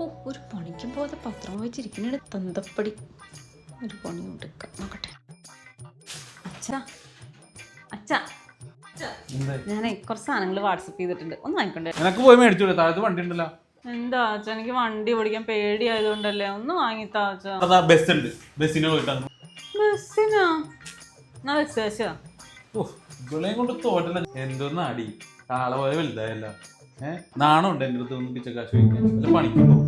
ഓ ഒരു പണിക്കും പോകാതെ പത്രം വായിച്ചിരിക്കണ തന്തപ്പടി. ഒരു പണി എടുക്കാം നോക്കട്ടെ. അച്ഛാ. അച്ഛാ. ഞാനേ കുറച്ച് സാധനങ്ങൾ വാട്സപ്പ് ചെയ്തിട്ടുണ്ട്. ഒന്ന് വാങ്ങിക്കൊണ്ടേ. പോയി താഴത്ത് വണ്ടി ഉണ്ടല്ലോ. എന്താ അച്ഛാ? എനിക്ക് വണ്ടി ഓടിക്കാൻ പേടിയായതുകൊണ്ടല്ലേ? ഒന്ന് വാങ്ങിത്താ അച്ഛാ. ബസ് ഉണ്ട്. ബസ്സിന് പോയിട്ടാണ് ബസ്സിനാ? എന്നാ ബസ് അച്ഛാ ഓ ഇവളെയും കൊണ്ട് തോറ്റല്ല. എന്തോന്ന് അടി കാള പോലെ വലുതായല്ല. നാണുണ്ട് എന്റെ അടുത്ത് ഒന്ന് പിച്ചക്കാശ് ചോദിക്കാൻ. അല്ല പണിക്ക് പോകും.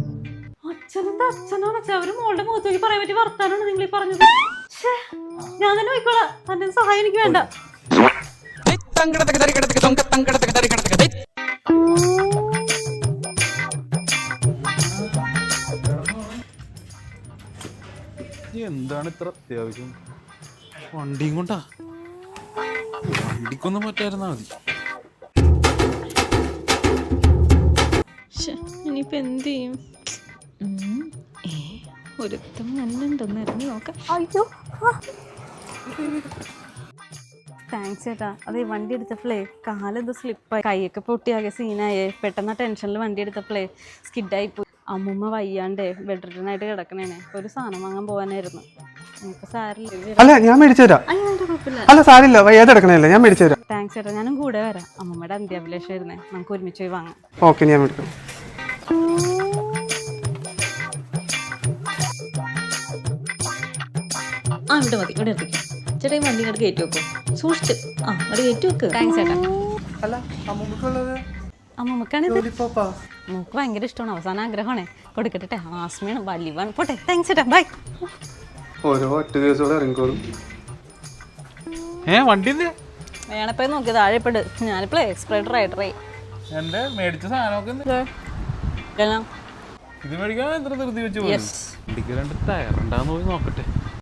അച്ഛനെന്താ അച്ഛനാണ് അച്ഛാ അവർ മോളുടെ മുഖത്തേക്ക് പറയാൻ പറ്റി വർത്താനാണ് നിങ്ങൾ ഈ പറഞ്ഞത്. ഞാൻ തന്നെ പോയിക്കോളാം. തന്റെ സഹായം എനിക്ക് വേണ്ട. എന്താണ് ഇത്ര അത്യാവശ്യം? വണ്ടിയും കൊണ്ടാ? വണ്ടിക്കൊന്നും പറ്റായിരുന്നാ മതി. ശ്ശെ, എന്ത് ചെയ്യും? ഒരുത്തം നല്ലുണ്ടെന്ന് ഇറങ്ങി നോക്കാം. അയ്യോ താങ്ക്സ് ചേട്ടാ. അതെ വണ്ടി എടുത്തപ്പോഴേ കാലെന്തോ സ്ലിപ്പായി കൈയൊക്കെ പൊട്ടിയാകെ സീനായേ പെട്ടെന്ന് ടെൻഷനിൽ വണ്ടി എടുത്തപ്പോഴേ സ്കിഡായി പോയി. അമ്മൂമ്മ വയ്യാണ്ടേ ബെഡ്റിഡനായിട്ട് കിടക്കണേനെ. ഒരു സാധനം വാങ്ങാൻ പോകാനായിരുന്നു സാരില്ല. അല്ല ഞാൻ മേടിച്ചു തരാം. അല്ല സാരില്ല. വയ്യാതെ എടുക്കണല്ലേ ഞാൻ മേടിച്ചു തരാം. താങ്ക്സ് ചേട്ടാ. ഞാനും കൂടെ വരാം. അമ്മമ്മയുടെ അന്ത്യാഭിലാഷമായിരുന്നേ നമുക്ക് ഒരുമിച്ച് പോയി വാങ്ങാം. ഓക്കെ ഞാൻ മേടിക്കാം ആ ഇവിടെ മതി ഇവിടെ എത്തിക്കാം ചേട്ടാ ഈ വണ്ടി ഇങ്ങോട്ട് കയറ്റി വെക്കോ. സൂക്ഷിച്ച്. ആ ഇവിടെ കയറ്റി വെക്ക്. താങ്ക്സ് ചേട്ടാ. അല്ല അമ്മൂമ്മക്കുള്ളത്? നമുക്ക് ഭയങ്കര ഇഷ്ടമാണ്. അവസാന ആഗ്രഹമാണേ. കൊടുക്കട്ടെ ആസ്മയാണ് വലിവാണ് പോട്ടെ താങ്ക്സ് ചേട്ടാ. ബൈ ഓരോ ഒറ്റ ദിവസം ഇറങ്ങിക്കോളും. ഏ വണ്ടി വേണപ്പോ നോക്കി താഴെപ്പെട് ഞാനിപ്പോ എക്സ്പ്രൈഡ് റൈഡറായി എന്റെ മേടിച്ച സാധനമൊക്കെ ഇത് മേടിക്കാൻ എത്ര ധൃതി വെച്ച് പോയി. രണ്ട് ടയർ ഉണ്ടാന്ന് പോയി നോക്കട്ടെ.